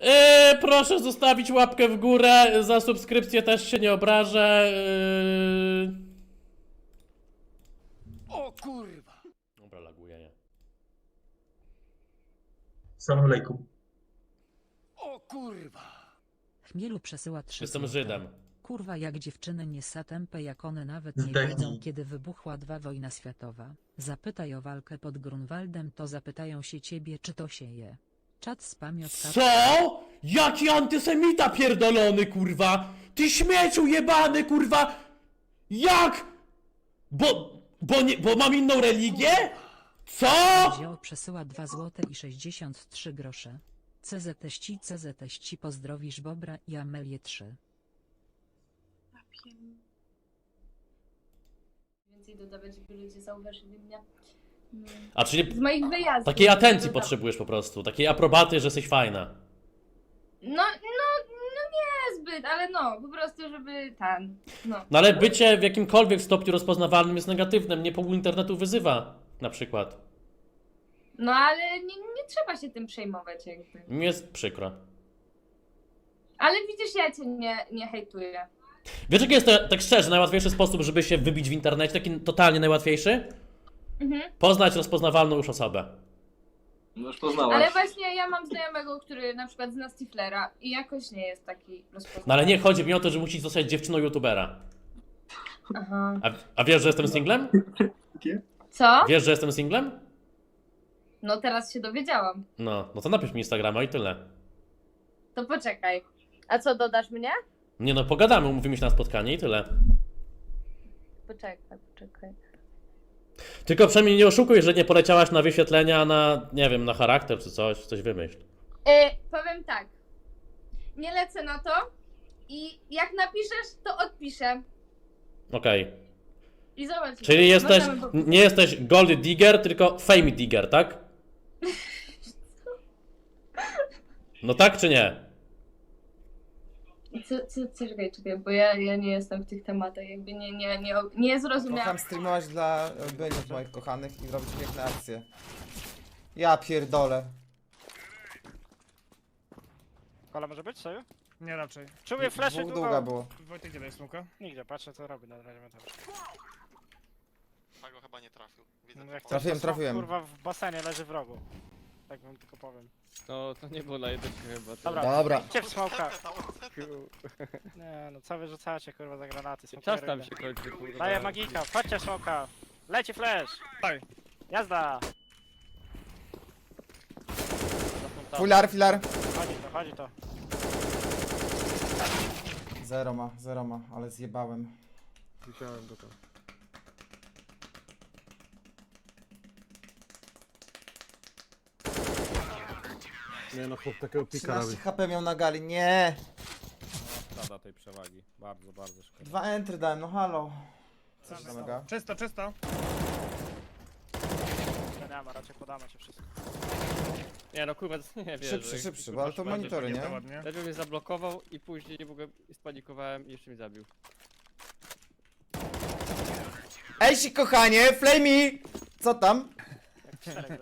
Yy, proszę zostawić łapkę w górę, za subskrypcję też się nie obrażę. Yy... O kurwa! Dobra, laguje, nie. Salam alaikum. O kurwa! Chmielu przesyła 3 Jestem złote. Żydem. Kurwa jak dziewczyny nie satępe jak one nawet nie Zdechnij. wiedzą kiedy wybuchła dwa wojna światowa. Zapytaj o walkę pod Grunwaldem to zapytają się ciebie czy to się je. Czat z pamiotka. Co? Jaki antysemita pierdolony, kurwa! Ty śmieciu jebany, kurwa! Jak? Bo, bo, nie, bo mam inną religię? Co? Zio przesyła 2 złote i 63 grosze. CZ teści CZ teści pozdrowisz Bobra i Amelię 3. Więcej dodawać, żeby ludzie zauważyli mnie. A czyli Z moich wyjazdów. takiej atencji potrzebujesz po prostu, takiej aprobaty, że jesteś fajna. No, no, no nie zbyt, ale no, po prostu, żeby ten, no. No ale bycie w jakimkolwiek stopniu rozpoznawalnym jest negatywne, mnie pół internetu wyzywa, na przykład. No ale nie, nie trzeba się tym przejmować jakby. Mi jest przykro. Ale widzisz, ja cię nie, nie hejtuję. Wiesz jaki jest to, tak szczerze, najłatwiejszy sposób, żeby się wybić w internecie, taki totalnie najłatwiejszy? Mhm. Poznać rozpoznawalną już osobę. No już poznałaś. Ale właśnie ja mam znajomego, który na przykład zna Stiflera i jakoś nie jest taki rozpoznawalny. No ale nie chodzi mi o to, że musisz zostać dziewczyną youtubera. Aha. A, a wiesz, że jestem singlem? Co? Wiesz, że jestem singlem? No teraz się dowiedziałam. No, no to napisz mi Instagrama i tyle. To poczekaj. A co, dodasz mnie? Nie no, pogadamy, umówimy się na spotkanie i tyle. Poczekaj, poczekaj. Tylko przynajmniej nie oszukuj, że nie poleciałaś na wyświetlenia na, nie wiem, na charakter czy coś, coś wymyśl. E, powiem tak. Nie lecę na to i jak napiszesz, to odpiszę. Okej. I zobacz. Czyli jesteś, Możemy po- nie jesteś gold digger, tylko fame digger, tak? No tak czy nie? Co, co, co, czekaj, czekaj, bo ja, ja nie jestem w tych tematach, jakby nie, nie, nie, nie zrozumiałam. Kocham streamować dla byliów moich kochanych i robić piękne akcje. Ja pierdolę. Kola może być, serio? Nie raczej. Czuję fleszy Dwóch długa było. Wojtek, gdzie daje smoka? Nigdzie, patrzę co robi na razie. Pago chyba nie trafił. Widzę No, to jak Trafiłem, to trafiłem. Kurwa w basenie leży w rogu. Tak wam tylko powiem. To, to nie było na jedynkę chyba. Dobra. Dobra. Idźcie w smoka. Nie no, co wy rzucacie kurwa za granaty? Smoki Czas tam się kończy, kurwa. Daję magika, chodźcie smoka. Leci flash. Daj. Jazda. Filar, filar. Chodzi to, chodzi to. Zero ma, zero ma, ale zjebałem. Widziałem go tam. Nie no, chłop takiego pika 13 robi. HP miał na gali, nie! Szkoda tej przewagi. Bardzo, bardzo szkoda. Dwa entry dałem, no halo. Co się zamyka? Czysto, czysto. Nie ma, raczej podamy cię wszystko. Nie no kurwa, nie wiem. Szybszy, szybszy, bo ale to monitory, To nie? ładnie. Lepiej mnie zablokował i później w ogóle spanikowałem i jeszcze mnie zabił. Ej, si kochanie, flamey! Co tam? Jak czterech.